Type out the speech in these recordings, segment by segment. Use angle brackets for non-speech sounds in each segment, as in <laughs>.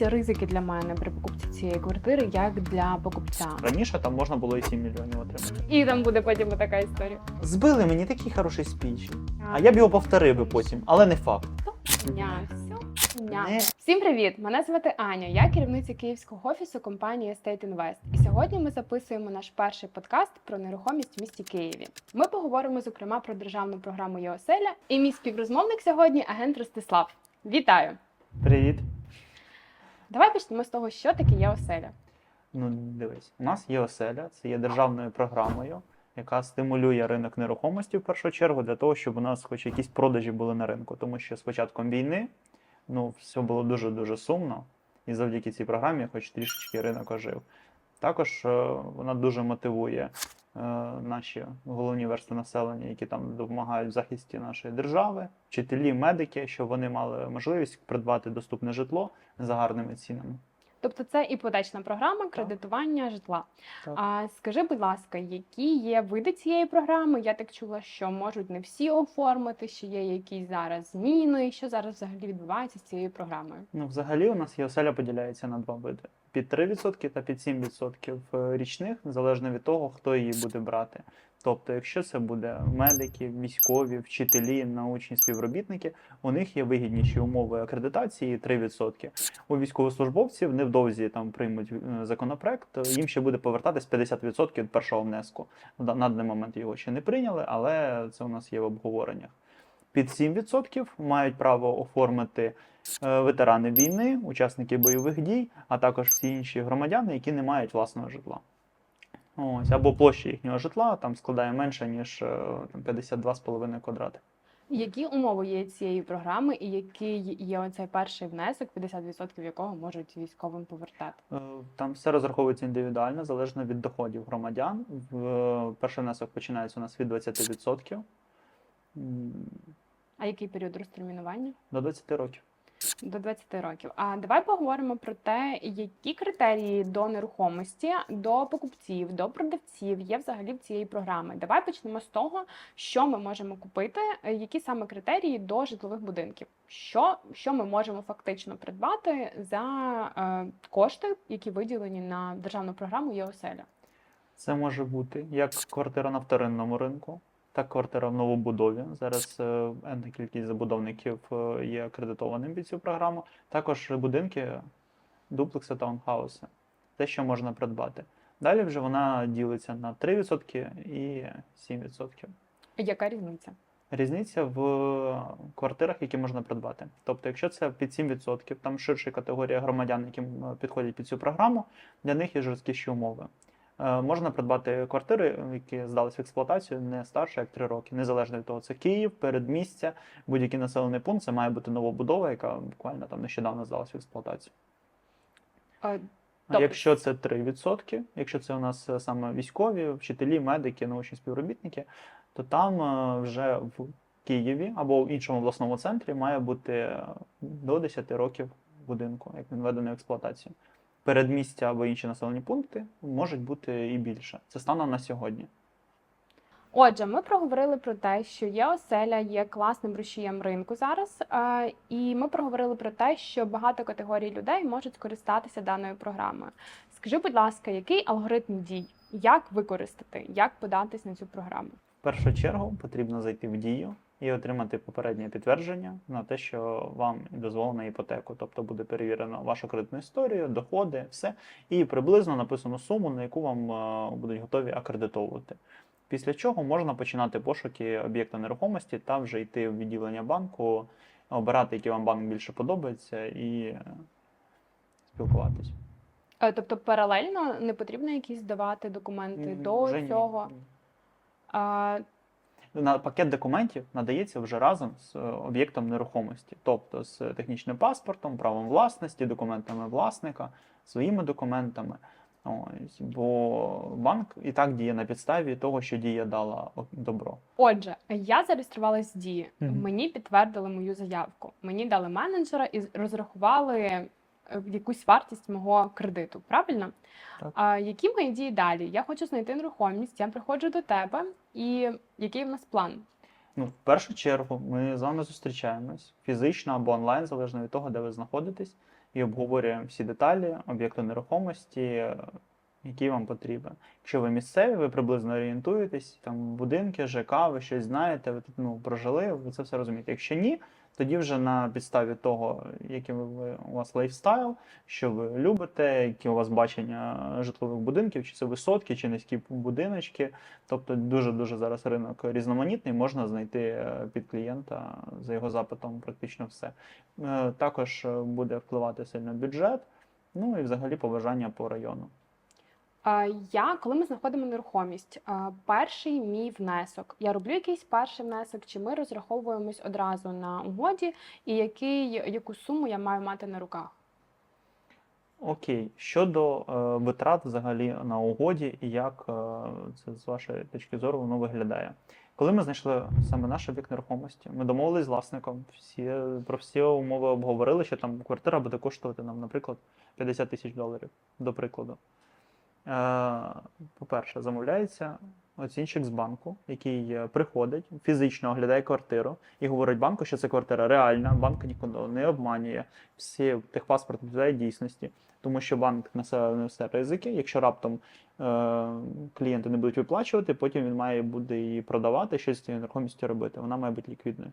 якісь ризики для мене при покупці цієї квартири, як для покупця? Раніше там можна було і 7 мільйонів отримати. І там буде потім така історія. Збили мені такий хороший спіч. А я б його повторив би потім, але не факт. Ня, все. Ня. Не. Всім привіт! Мене звати Аня. Я керівниця київського офісу компанії Estate Invest. І сьогодні ми записуємо наш перший подкаст про нерухомість в місті Києві. Ми поговоримо зокрема про державну програму ЄОСЕЛЯ. І мій співрозмовник сьогодні агент Ростислав. Вітаю! Привіт. Давай почнемо з того, що таке ЄОСЕЛЯ. Ну, дивись, у нас є оселя, це є державною програмою, яка стимулює ринок нерухомості в першу чергу для того, щоб у нас хоч якісь продажі були на ринку. Тому що з початком війни ну, все було дуже-дуже сумно, і завдяки цій програмі, хоч трішечки ринок ожив. Також е, вона дуже мотивує наші головні верстви населення, які там допомагають в захисті нашої держави, вчителі, медики, щоб вони мали можливість придбати доступне житло за гарними цінами. Тобто це іпотечна програма кредитування житла. Так. А скажи, будь ласка, які є види цієї програми? Я так чула, що можуть не всі оформити, що є якісь зараз зміни, що зараз взагалі відбувається з цією програмою. Ну, взагалі, у нас є оселя поділяється на два види: під 3% та під 7% річних, залежно від того, хто її буде брати. Тобто, якщо це буде медики, військові, вчителі, научні співробітники, у них є вигідніші умови акредитації 3%. У військовослужбовців невдовзі там приймуть е, законопроект, їм ще буде повертатись 50% від першого внеску. На даний момент його ще не прийняли, але це у нас є в обговореннях. Під 7% мають право оформити е, ветерани війни, учасники бойових дій, а також всі інші громадяни, які не мають власного житла. Ось, або площа їхнього житла там складає менше, ніж е, 52,5 квадрати. Які умови є цієї програми, і який є оцей перший внесок, 50% якого можуть військовим повертати? Е, Там все розраховується індивідуально, залежно від доходів громадян. Перший внесок починається у нас від 20% м, А який період розтермінування? до 20 років. До 20 років. А давай поговоримо про те, які критерії до нерухомості, до покупців, до продавців є взагалі в цієї програми. Давай почнемо з того, що ми можемо купити, які саме критерії до житлових будинків. Що, що ми можемо фактично придбати за е, кошти, які виділені на державну програму ЄОСЕЛЯ. Це може бути як квартира на вторинному ринку, так квартира в новобудові. Зараз е, енна кількість забудовників е, є акредитованим під цю програму. Також будинки, дуплекси, таунхауси. Те, що можна придбати. Далі вже вона ділиться на 3% і 7%. Яка різниця? Різниця в квартирах, які можна придбати. Тобто, якщо це під 7%, там ширша категорія громадян, які підходять під цю програму, для них є жорсткіші умови. Е, Можна придбати квартири, які здались в експлуатацію не старше як 3 роки, незалежно від того, це Київ, передмістя, будь-який населений пункт, це має бути новобудова, яка буквально там нещодавно здалась в експлуатацію. А якщо це 3%, якщо це у нас е, саме військові, вчителі, медики, научні співробітники, то там е, вже в Києві або в іншому обласному центрі має бути до 10 років будинку, як він введений в експлуатацію. Передмістя або інші населені пункти можуть бути і більше. Це станом на сьогодні. Отже, ми проговорили про те, що є оселя, є класним рушієм ринку зараз. е, І ми проговорили про те, що багато категорій людей можуть скористатися даною програмою. Скажи, будь ласка, який алгоритм дій? Як використати, як податись на цю програму? В першу чергу потрібно зайти в дію і отримати попереднє підтвердження на те, що вам дозволено іпотеку. Тобто буде перевірено вашу кредитну історію, доходи, все, і приблизно написано суму, на яку вам е, будуть готові акредитовувати. Після чого можна починати пошуки об'єкта нерухомості та вже йти в відділення банку, обирати, який вам банк більше подобається, і е, спілкуватись. Е, Тобто, паралельно не потрібно якісь давати документи М, до вже ні. цього. А, на пакет документів надається вже разом з е, об'єктом нерухомості, тобто з технічним паспортом, правом власності, документами власника, своїми документами. Ось, бо банк і так діє на підставі того, що дія дала добро. Отже, я зареєструвалась в дії. Мгм. Мені підтвердили мою заявку. Мені дали менеджера і розрахували е, якусь вартість мого кредиту. Правильно? Так. А які мої дії далі? Я хочу знайти нерухомість. Я приходжу до тебе, і який в нас план? Ну, в першу чергу, ми з вами зустрічаємось фізично або онлайн, залежно від того, де ви знаходитесь. і обговорюємо всі деталі об'єкту нерухомості, які вам потрібен. Якщо ви місцеві, ви приблизно орієнтуєтесь, там будинки, ЖК, ви щось знаєте, ви тут ну, прожили, ви це все розумієте. Якщо ні, тоді вже на підставі того, який ви, у вас лайфстайл, що ви любите, які у вас бачення житлових будинків, чи це висотки, чи низькі будиночки. Тобто дуже-дуже зараз ринок різноманітний, можна знайти е, під клієнта за його запитом практично все. Е, Також е, буде впливати сильно бюджет, ну і взагалі побажання по району. Я, коли ми знаходимо нерухомість, перший мій внесок. Я роблю якийсь перший внесок, чи ми розраховуємось одразу на угоді, і який, яку суму я маю мати на руках? Окей, щодо е, витрат взагалі на угоді і як е, це з вашої точки зору воно виглядає. Коли ми знайшли саме наш об'єкт нерухомості, ми домовились з власником, всі, про всі умови обговорили, що там квартира буде коштувати нам, наприклад, 50 тисяч доларів, до прикладу. Е, по-перше, замовляється оцінщик з банку, який е, приходить, фізично оглядає квартиру і говорить банку, що це квартира реальна, банк ніколи не обманює. Всі техпаспорт відповідає дійсності, тому що банк несе, несе ризики. Якщо раптом е, клієнти не будуть виплачувати, потім він має буде її продавати, щось з цією нерухомістю робити. Вона має бути ліквідною.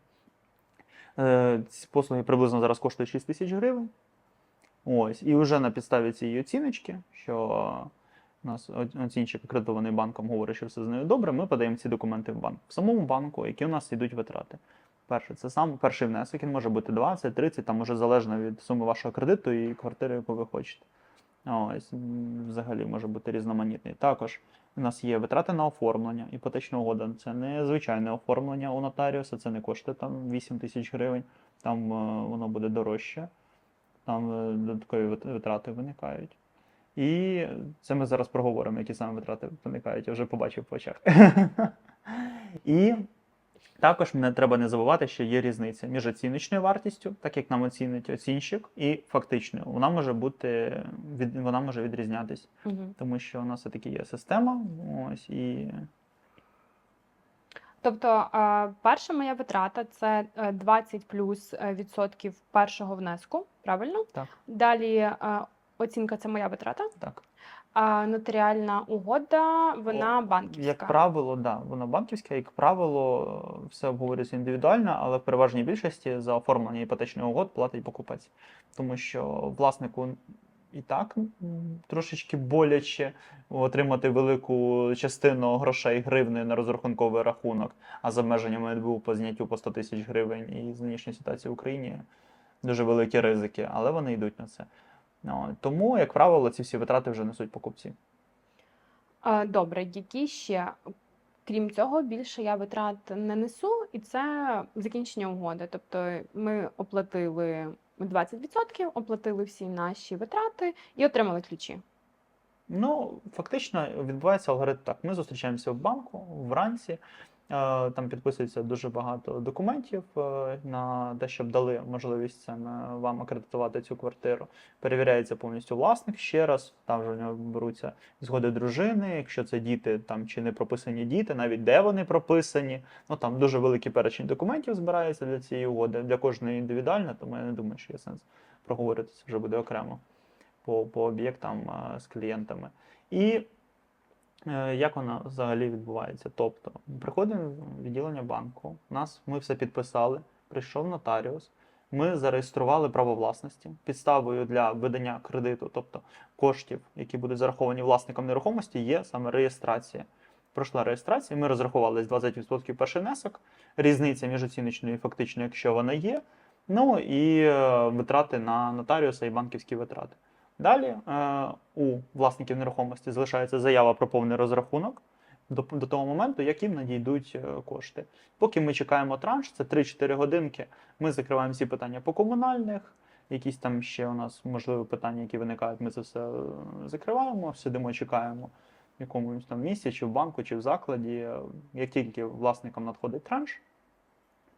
Е, ці послуги приблизно зараз коштують 6 тисяч гривень. Ось, і вже на підставі цієї оціночки, що нас о- оцінщик акредитований банком говорить, що все з нею добре, ми подаємо ці документи в банк. В самому банку, які у нас йдуть витрати. Перше, це сам перший внесок, він може бути 20, 30, там уже залежно від суми вашого кредиту і квартири, яку ви хочете. Ось, взагалі може бути різноманітний. Також у нас є витрати на оформлення, іпотечна угода. Це не звичайне оформлення у нотаріуса, це не коштує там 8 тисяч гривень, там е, воно буде дорожче, там е, додаткові витрати виникають. І це ми зараз проговоримо, які саме витрати виникають, я вже побачив по очах. <laughs> І також не треба не забувати, що є різниця між оціночною вартістю, так як нам оцінить оцінщик, і фактичною. Вона може бути від вона може відрізнятись, Угу. тому що у нас все-таки є система. Ось і Тобто, перша моя витрата це е, 20 плюс е, відсотків першого внеску, правильно? Так. Далі е, оцінка це моя витрата, так. а нотаріальна угода, вона банківська. Як правило, да, вона банківська, як правило, все обговорюється індивідуально, але в переважній більшості за оформлення іпотечних угод платить покупець. Тому що власнику і так трошечки боляче отримати велику частину грошей гривни на розрахунковий рахунок, а за обмеженнями НБУ по зняттю по 100 тисяч гривень і з нинішньої ситуації в Україні дуже великі ризики, але вони йдуть на це. Ну, Тому, як правило, ці всі витрати вже несуть покупці. Добре, які ще, крім цього, більше я витрат не несу, і це закінчення угоди. Тобто ми оплатили 20%, оплатили всі наші витрати і отримали ключі. Ну, фактично відбувається алгоритм так. Ми зустрічаємося в банку вранці. Е, Там підписується дуже багато документів е, на те, щоб дали можливість саме вам акредитувати цю квартиру. Перевіряється повністю власник ще раз. Там вже в нього беруться згоди дружини. Якщо це діти, там чи не прописані діти, навіть де вони прописані. Ну там дуже великий перечень документів збирається для цієї угоди. Для кожної індивідуально, тому я не думаю, що є сенс проговорити це вже буде окремо по, по об'єктам з клієнтами. І е, як вона взагалі відбувається? Тобто, приходимо в відділення банку, нас ми все підписали, прийшов нотаріус, ми зареєстрували право власності підставою для видання кредиту, тобто коштів, які будуть зараховані власником нерухомості, є саме реєстрація. Пройшла реєстрація, ми розрахували з 20% перший внесок, різниця між оціночною і фактичною, якщо вона є. Ну і е, витрати на нотаріуса і банківські витрати. Далі е, у власників нерухомості залишається заява про повний розрахунок до, того моменту, як їм надійдуть е, кошти. Поки ми чекаємо транш, це 3-4 годинки. Ми закриваємо всі питання по комунальних, якісь там ще у нас можливі питання, які виникають. Ми це все е, закриваємо, сидимо, чекаємо в якомусь там місці, чи в банку, чи в закладі. Як тільки власникам надходить транш,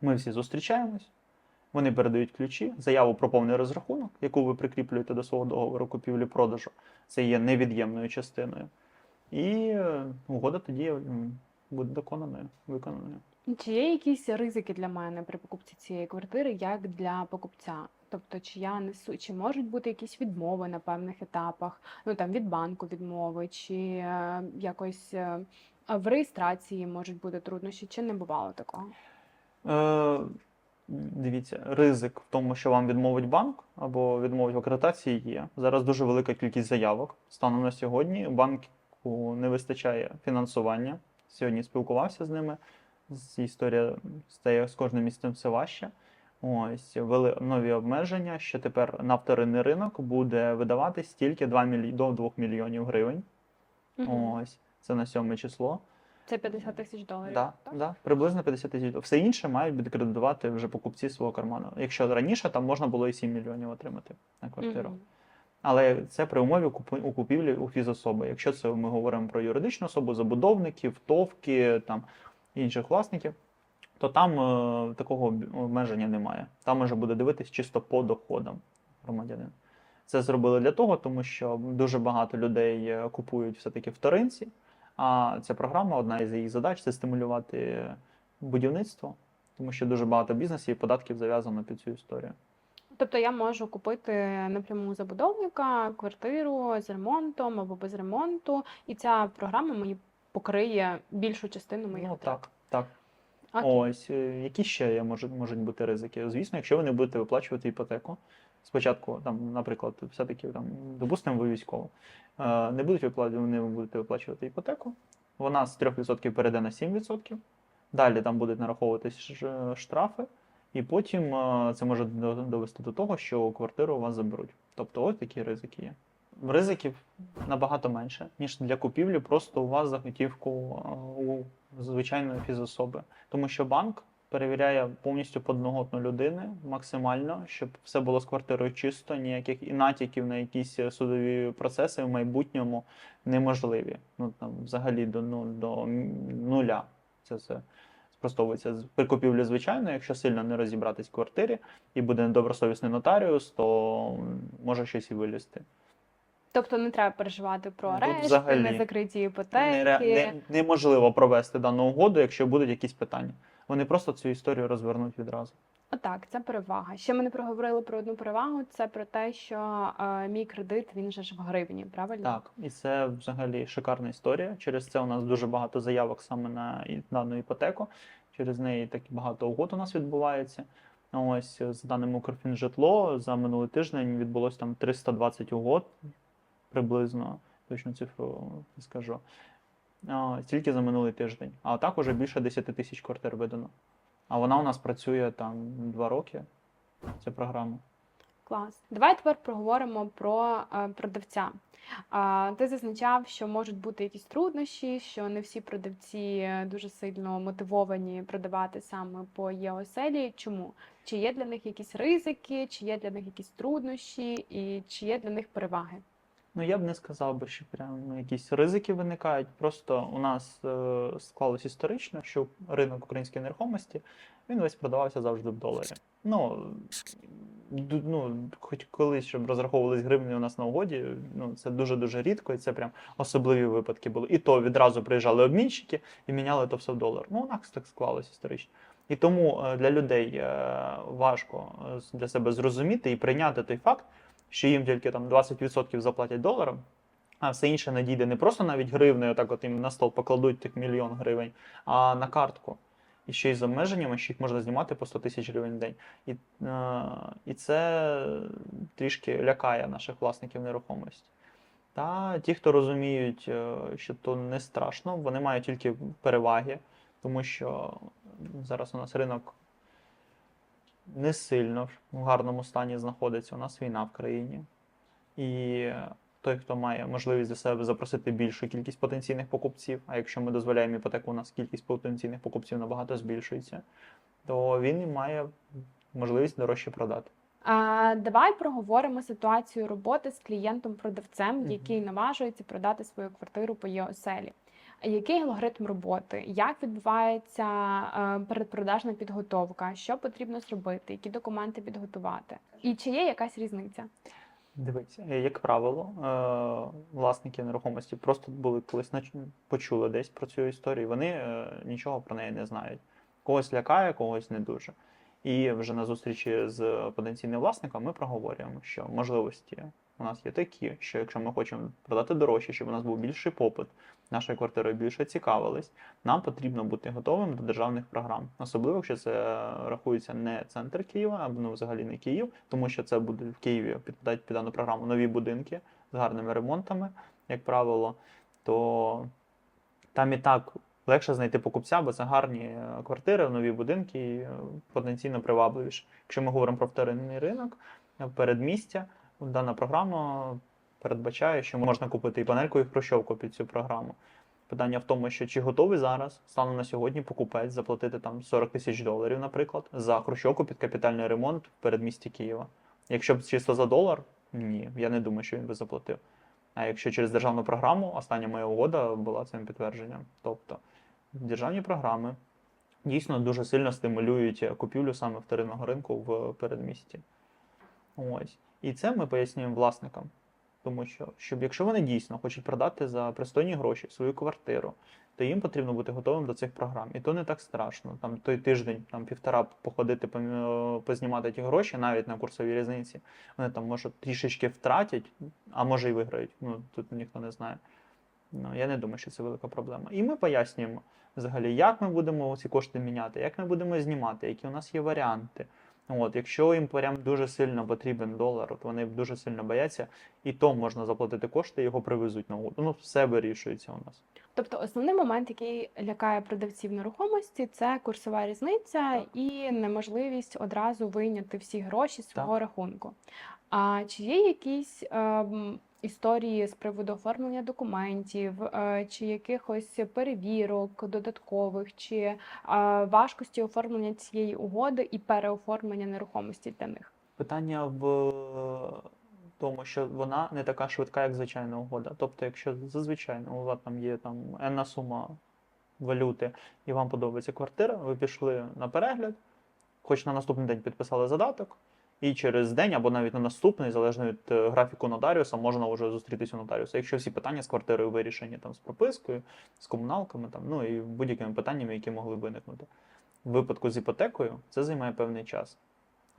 ми всі зустрічаємось. Вони передають ключі, заяву про повний розрахунок, яку ви прикріплюєте до свого договору купівлі-продажу. Це є невід'ємною частиною. І е, угода тоді буде доконаною, виконаною. Чи є якісь ризики для мене при покупці цієї квартири, як для покупця? Тобто, чи я несу, чи можуть бути якісь відмови на певних етапах, ну там від банку відмови, чи е, якось е, в реєстрації можуть бути труднощі, чи не бувало такого? Е, дивіться, ризик в тому, що вам відмовить банк або відмовить в акредитації є. Зараз дуже велика кількість заявок. Станом на сьогодні банку не вистачає фінансування. Сьогодні спілкувався з ними. Історія стає з кожним місцем все важче. Ось ввели нові обмеження, що тепер на вторинний ринок буде видаватись тільки 2 міль... до 2 мільйонів гривень. Мгм. Ось це на сьоме число. Це 50 тисяч доларів. Да, так? да, приблизно 50 тисяч. доларів. Все інше мають відкредитувати вже покупці свого карману. Якщо раніше там можна було і 7 мільйонів отримати на квартиру. Мгм. Але це при умові у купівлі у фізособи. Якщо це ми говоримо про юридичну особу, забудовників, товки, там інших власників, то там е, такого обмеження немає. Там може буде дивитись чисто по доходам громадянин. Це зробили для того, тому що дуже багато людей е, купують все-таки вторинці. А ця програма, одна із її задач це стимулювати будівництво, тому що дуже багато бізнесів і податків зав'язано під цю історію. Тобто я можу купити напряму забудовника квартиру з ремонтом або без ремонту, і ця програма мені покриє більшу частину моїх Ну так, так. Окей. Ось, е, які ще є, можуть, можуть бути ризики? Звісно, якщо ви не будете виплачувати іпотеку, спочатку, там, наприклад, все-таки там, допустимо, ви військово, е, не будуть виплачувати, не будете виплачувати іпотеку, вона з 3% перейде на 7%, далі там будуть нараховуватись штрафи, і потім е, це може довести до того, що квартиру у вас заберуть. Тобто, ось такі ризики є. Ризиків набагато менше, ніж для купівлі, просто у вас за готівку е, у звичайної фізособи. Тому що банк перевіряє повністю подноготну людини максимально, щоб все було з квартирою чисто, ніяких і натяків на якісь е, судові процеси в майбутньому неможливі. Ну там взагалі до, ну, до нуля. Це все спростовується З- при купівлі звичайно, якщо сильно не розібратись в квартирі і буде недобросовісний нотаріус, то може щось і вилізти. Тобто не треба переживати про арешти, незакриті іпотеки. Не, неможливо провести дану угоду, якщо будуть якісь питання. Вони просто цю історію розвернуть відразу. Отак, це перевага. Ще ми не проговорили про одну перевагу. Це про те, що е, мій кредит він же ж в гривні, правильно? Так, і це взагалі шикарна історія. Через це у нас дуже багато заявок саме на дану іпотеку. Через неї так багато угод у нас відбувається. Ось з даними Укрфінжитло за минулий тиждень відбулось там 320 угод приблизно. Точну цифру не скажу. Тільки за минулий тиждень. А так уже більше 10 тисяч квартир видано. А вона у нас працює там два роки. Ця програма. Клас. Давай тепер проговоримо про е, продавця. А, ти зазначав, що можуть бути якісь труднощі, що не всі продавці е, дуже сильно мотивовані продавати саме по ЄОСЕЛі. Чому? Чи є для них якісь ризики, чи є для них якісь труднощі, і чи є для них переваги? Ну, я б не сказав би, що прям якісь ризики виникають. Просто у нас е, склалось історично, що ринок української нерухомості він весь продавався завжди в доларі. Ну, ну хоч колись, щоб розраховувались гривні у нас на угоді, ну це дуже-дуже рідко, і це прям особливі випадки були. І то відразу приїжджали обмінщики і міняли то все в долар. Ну, у нас так склалось історично. І тому е, для людей е, важко е, для себе зрозуміти і прийняти той факт, що їм тільки там 20% заплатять доларом, а все інше надійде не просто навіть гривнею, так от їм на стол покладуть тих мільйон гривень, а на картку. І ще й з обмеженнями, що їх можна знімати по 100 тисяч гривень в день. І, е, і це трішки лякає наших власників нерухомості. Та ті, хто розуміють, е, що то не страшно, вони мають тільки переваги, тому що зараз у нас ринок не сильно в гарному стані знаходиться. У нас війна в країні. І той, хто має можливість для себе запросити більшу кількість потенційних покупців, а якщо ми дозволяємо іпотеку, у нас кількість потенційних покупців набагато збільшується, то він має можливість дорожче продати. А, давай проговоримо ситуацію роботи з клієнтом-продавцем, який наважується продати свою квартиру по ЄОСЕЛі. Який алгоритм роботи? Як відбувається е, передпродажна підготовка? Що потрібно зробити? Які документи підготувати? І чи є якась різниця? Дивіться, як правило, е, власники нерухомості просто були колись почули десь про цю історію, вони е, нічого про неї не знають. Когось лякає, когось не дуже. І вже на зустрічі з потенційним власником ми проговорюємо, що можливості у нас є такі, що якщо ми хочемо продати дорожче, щоб у нас був більший попит, нашою квартирою більше цікавились, нам потрібно бути готовим до державних програм. Особливо, якщо це рахується не центр Києва, або ну, взагалі не Київ, тому що це буде в Києві підпадають під дану програму нові будинки з гарними ремонтами, як правило, то там і так легше знайти покупця, бо це гарні е, квартири, нові будинки, і е, потенційно привабливіше. Якщо ми говоримо про вторинний ринок, е, передмістя, дана програма передбачає, що можна купити і панельку, і хрущовку під цю програму. Питання в тому, що чи готовий зараз станом на сьогодні покупець заплатити там 40 тисяч доларів, наприклад, за хрущовку під капітальний ремонт в передмісті Києва. Якщо б чисто за долар, ні, я не думаю, що він би заплатив. А якщо через державну програму, остання моя угода була цим підтвердженням. Тобто державні програми дійсно дуже сильно стимулюють купівлю саме вторинного ринку в передмісті. Ось. І це ми пояснюємо власникам. Тому що, щоб якщо вони дійсно хочуть продати за пристойні гроші свою квартиру, то їм потрібно бути готовим до цих програм. І то не так страшно. Там той тиждень, там півтора походити, познімати ті гроші, навіть на курсовій різниці. Вони там може трішечки втратять, а може і виграють. Ну тут ніхто не знає. Ну, я не думаю, що це велика проблема. І ми пояснюємо взагалі, як ми будемо ці кошти міняти, як ми будемо знімати, які у нас є варіанти. От, якщо їм прям дуже сильно потрібен долар, от вони дуже сильно бояться, і то можна заплатити кошти, його привезуть на угоду. Ну, все вирішується у нас. Тобто основний момент, який лякає продавців нерухомості, це курсова різниця Так. і неможливість одразу вийняти всі гроші з свого Так. рахунку. А чи є якісь ем, історії з приводу оформлення документів, е, чи якихось перевірок додаткових, чи е, важкості оформлення цієї угоди і переоформлення нерухомості для них? Питання в е, тому, що вона не така швидка, як звичайна угода. Тобто, якщо зазвичай у вас там є там енна сума валюти, і вам подобається квартира, ви пішли на перегляд, хоч на наступний день підписали задаток, і через день або навіть на наступний, залежно від е, графіку нотаріуса, можна вже зустрітися у нотаріуса. Якщо всі питання з квартирою вирішені там з пропискою, з комуналками, там, ну і будь-якими питаннями, які могли виникнути. В випадку з іпотекою це займає певний час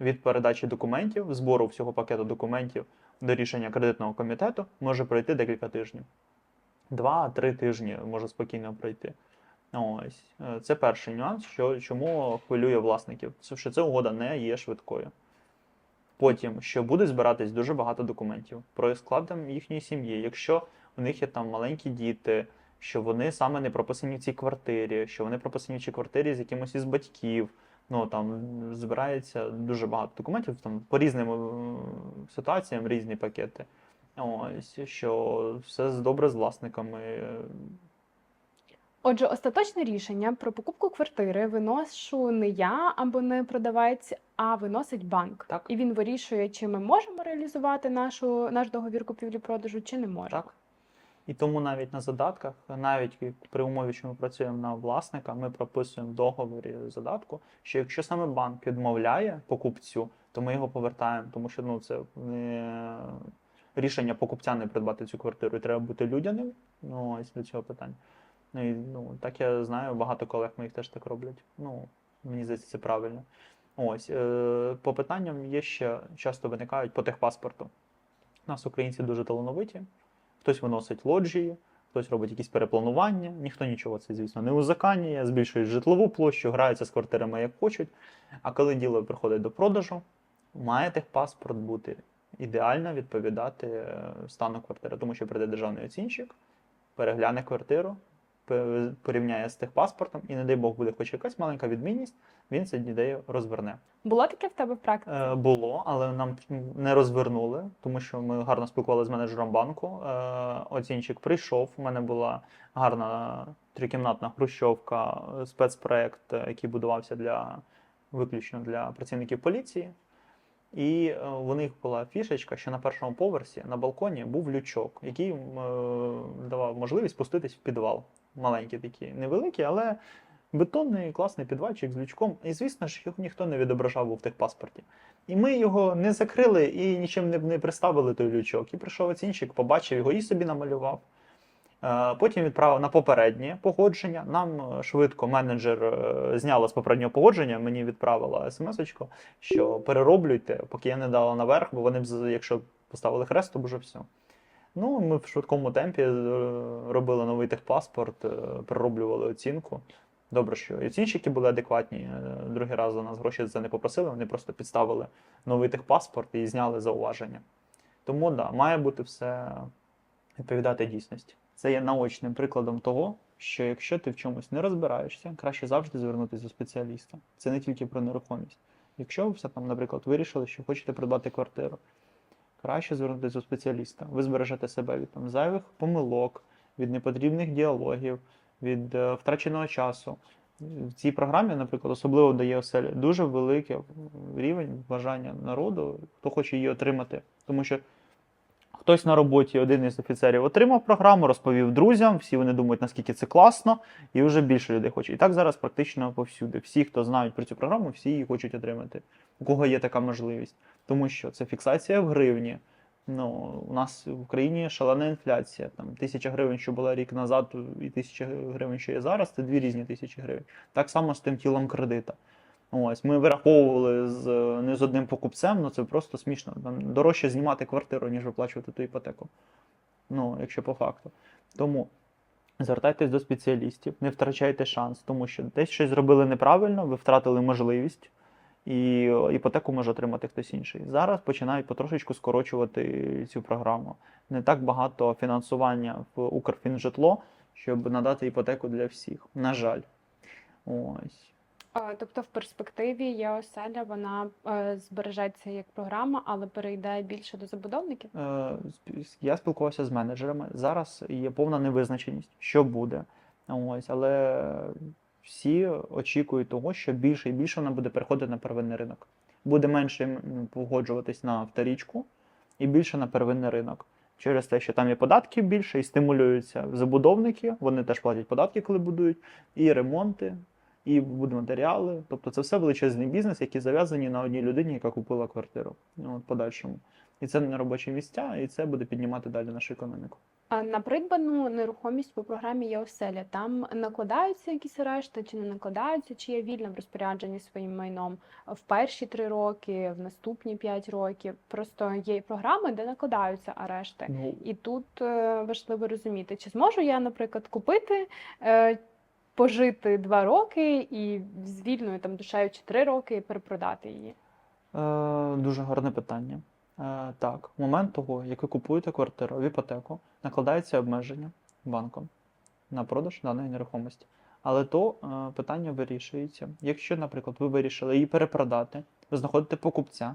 від передачі документів, збору всього пакету документів до рішення кредитного комітету може пройти декілька тижнів. Два-три тижні може спокійно пройти. Ось Е, це перший нюанс, що чому хвилює власників. Що ця угода не є швидкою. Потім, що буде збиратись дуже багато документів про склад їхньої сім'ї. Якщо у них є там маленькі діти, що вони саме не прописані в цій квартирі, що вони прописані в цій квартирі з якимось із батьків. Ну там збирається дуже багато документів, там по різним ситуаціям різні пакети. Ось що все добре з власниками. Отже, остаточне рішення про покупку квартири виношу не я або не продавець, а виносить банк. Так. І він вирішує, чи ми можемо реалізувати нашу наш договір купівлі-продажу, чи не можемо. Так. І тому навіть на задатках, навіть при умові, що ми працюємо на власника, ми прописуємо в договорі задатку, що якщо саме банк відмовляє покупцю, то ми його повертаємо, тому що ну, це не рішення покупця не придбати цю квартиру. І треба бути людяним. Ну, ось до цього питання. Ну, і, ну, так я знаю, багато колег моїх теж так роблять. Ну, мені здається, це правильно. Ось, е, по питанням є ще часто виникають по техпаспорту. У нас українці дуже талановиті. Хтось виносить лоджії, хтось робить якісь перепланування, ніхто нічого це, звісно, не узаканює, збільшують житлову площу, граються з квартирами як хочуть. А коли діло приходить до продажу, має техпаспорт бути ідеально відповідати е, стану квартири, тому що прийде державний оцінщик, перегляне квартиру, порівняє з техпаспортом, і, не дай Бог, буде хоч якась маленька відмінність, він цю ідею розверне. Було таке в тебе в практиці? Е, Було, але нам не розвернули, тому що ми гарно спілкувалися з менеджером банку. Е, Оцінщик прийшов. У мене була гарна трикімнатна хрущовка, е, спецпроект, е, який будувався для виключно для працівників поліції. І е, у них була фішечка, що на першому поверсі на балконі був лючок, який е, давав можливість спуститись в підвал. Маленький такий, невеликий, але бетонний класний підвальчик з лючком. І звісно ж, його ніхто не відображав в техпаспорті. І ми його не закрили і нічим не, не приставили той лючок. І прийшов оцінщик, побачив його і собі намалював. Е, Потім відправив на попереднє погодження. Нам е, швидко менеджер е, зняла з попереднього погодження, мені відправила смс-очку, що перероблюйте, поки я не дала наверх, бо вони б, якщо поставили хрест, то б вже все. Ну, ми в швидкому темпі е, робили новий техпаспорт, е, перероблювали оцінку. Добре, що і оцінщики були адекватні. е, Другий раз за нас гроші за не попросили, вони просто підставили новий техпаспорт і зняли зауваження. Тому да, має бути все відповідати дійсності. Це є наочним прикладом того, що якщо ти в чомусь не розбираєшся, краще завжди звернутися до спеціаліста. Це не тільки про нерухомість. Якщо ви все там, наприклад, вирішили, що хочете придбати квартиру, краще звернутися до спеціаліста. Ви збережете себе від там, зайвих помилок, від непотрібних діалогів, від е, втраченого часу. В цій програмі, наприклад, особливо дає оселі дуже великий рівень бажання народу, хто хоче її отримати. Тому що хтось на роботі, один із офіцерів, отримав програму, розповів друзям, всі вони думають, наскільки це класно, і вже більше людей хоче. І так зараз практично повсюди. Всі, хто знають про цю програму, всі її хочуть отримати. У кого є така можливість. Тому що це фіксація в гривні. Ну, у нас в Україні шалена інфляція. Там тисяча гривень, що була рік назад, і тисяча гривень, що є зараз, це дві різні тисячі гривень. Так само з тим тілом кредита. Ось ми вираховували з не з одним покупцем, ну це просто смішно. Там дорожче знімати квартиру, ніж виплачувати ту іпотеку. Ну, якщо по факту. Тому звертайтесь до спеціалістів, не втрачайте шанс, тому що десь щось зробили неправильно, ви втратили можливість, і іпотеку може отримати хтось інший. Зараз починають потрошечку скорочувати цю програму. Не так багато фінансування в Укрфінжитло, щоб надати іпотеку для всіх. На жаль. Ось. А, Тобто в перспективі є оселя, вона е, збережеться як програма, але перейде більше до забудовників. Е, Я спілкувався з менеджерами. Зараз є повна невизначеність, що буде. Ось, але всі очікують того, що більше і більше вона буде переходити на первинний ринок. Буде менше погоджуватись на вторічку і більше на первинний ринок. Через те, що там є податків більше, і стимулюються забудовники, вони теж платять податки, коли будують, і ремонти, і будматеріали. Тобто це все величезний бізнес, який зав'язані на одній людині, яка купила квартиру ну, от, подальшому. І це не робочі місця, і це буде піднімати далі нашу економіку. А на придбану нерухомість по програмі є оселя. Там накладаються якісь арешти чи не накладаються, чи є вільно в розпорядженні своїм майном в перші три роки, в наступні п'ять років. Просто є програми, де накладаються арешти. Ну, І тут е, важливо розуміти, чи зможу я, наприклад, купити, е, пожити два роки і з вільною там душею чи три роки перепродати її. Е, дуже гарне питання. Е, так, в момент того, як ви купуєте квартиру в іпотеку, накладається обмеження банком на продаж даної нерухомості. Але то е, питання вирішується. Якщо, наприклад, ви вирішили її перепродати, ви знаходите покупця,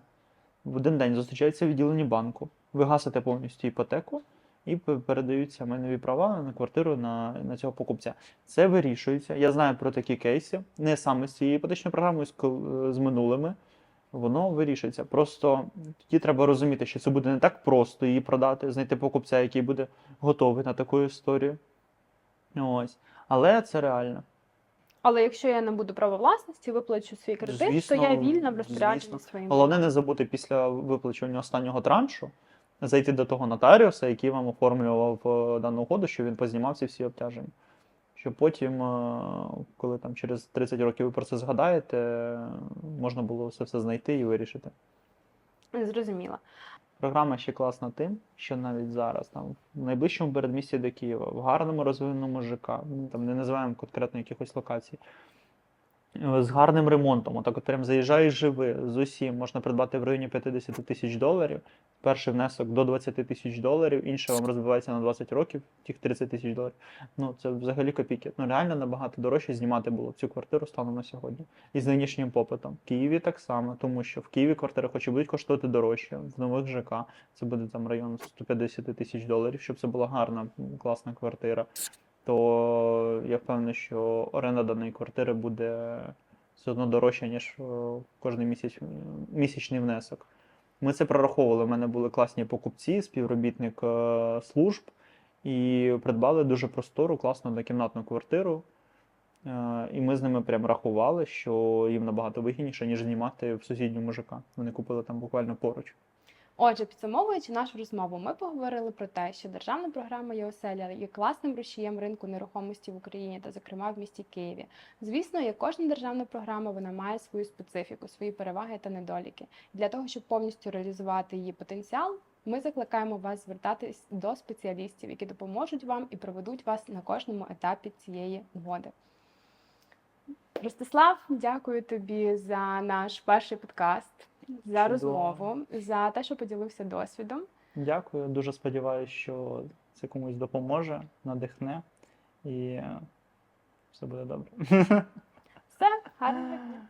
в один день зустрічається в відділенні банку, ви гасите повністю іпотеку і передаються майнові права на квартиру на, на цього покупця. Це вирішується. Я знаю про такі кейси, не саме з цією іпотечною програмою, з, з минулими воно вирішиться. Просто тоді треба розуміти, що це буде не так просто її продати, знайти покупця, який буде готовий на таку історію. Ось. Але це реально. Але якщо я не буду права власності, виплачу свій кредит, Звісно, то я вільна в розпорядженні своїм. Головне не забути після виплачування останнього траншу зайти до того нотаріуса, який вам оформлював е, дану угоду, що він познімав ці всі обтяження. Щоб потім, е, коли там через 30 років ви про це згадаєте, можна було все все знайти і вирішити. Зрозуміла. Програма ще класна тим, що навіть зараз там в найближчому передмісті до Києва, в гарному розвиненому ЖК, ну, там не називаємо конкретно якихось локацій, з гарним ремонтом. Отак от прям заїжджаєш живи з усім, можна придбати в районі 50 тисяч доларів. Перший внесок до 20 тисяч доларів, інше вам розбивається на 20 років, тих 30 тисяч доларів. Ну це взагалі копійки. Ну реально набагато дорожче знімати було цю квартиру станом на сьогодні. І з нинішнім попитом. В Києві так само, тому що в Києві квартири хоч і будуть коштувати дорожче, в нових ЖК це буде там район 150 тисяч доларів, щоб це була гарна, класна квартира. То я впевнений, що оренда даної квартири буде все одно дорожча, ніж е, кожний місяць, місячний внесок. Ми це прораховували. У мене були класні покупці, співробітник е, служб, і придбали дуже простору, класну однокімнатну квартиру. Е, І ми з ними прям рахували, що їм набагато вигідніше, ніж знімати в сусідньому ЖК. Вони купили там буквально поруч. Отже, підсумовуючи нашу розмову, ми поговорили про те, що державна програма «Єоселя» є класним рушієм ринку нерухомості в Україні та, зокрема, в місті Києві. Звісно, як кожна державна програма, вона має свою специфіку, свої переваги та недоліки. Для того, щоб повністю реалізувати її потенціал, ми закликаємо вас звертатись до спеціалістів, які допоможуть вам і проведуть вас на кожному етапі цієї угоди. Ростислав, дякую тобі за наш перший подкаст, за розмову, за те, що поділився досвідом. Дякую. Дуже сподіваюся, що це комусь допоможе, надихне і все буде добре. <laughs> Все, гарного дня.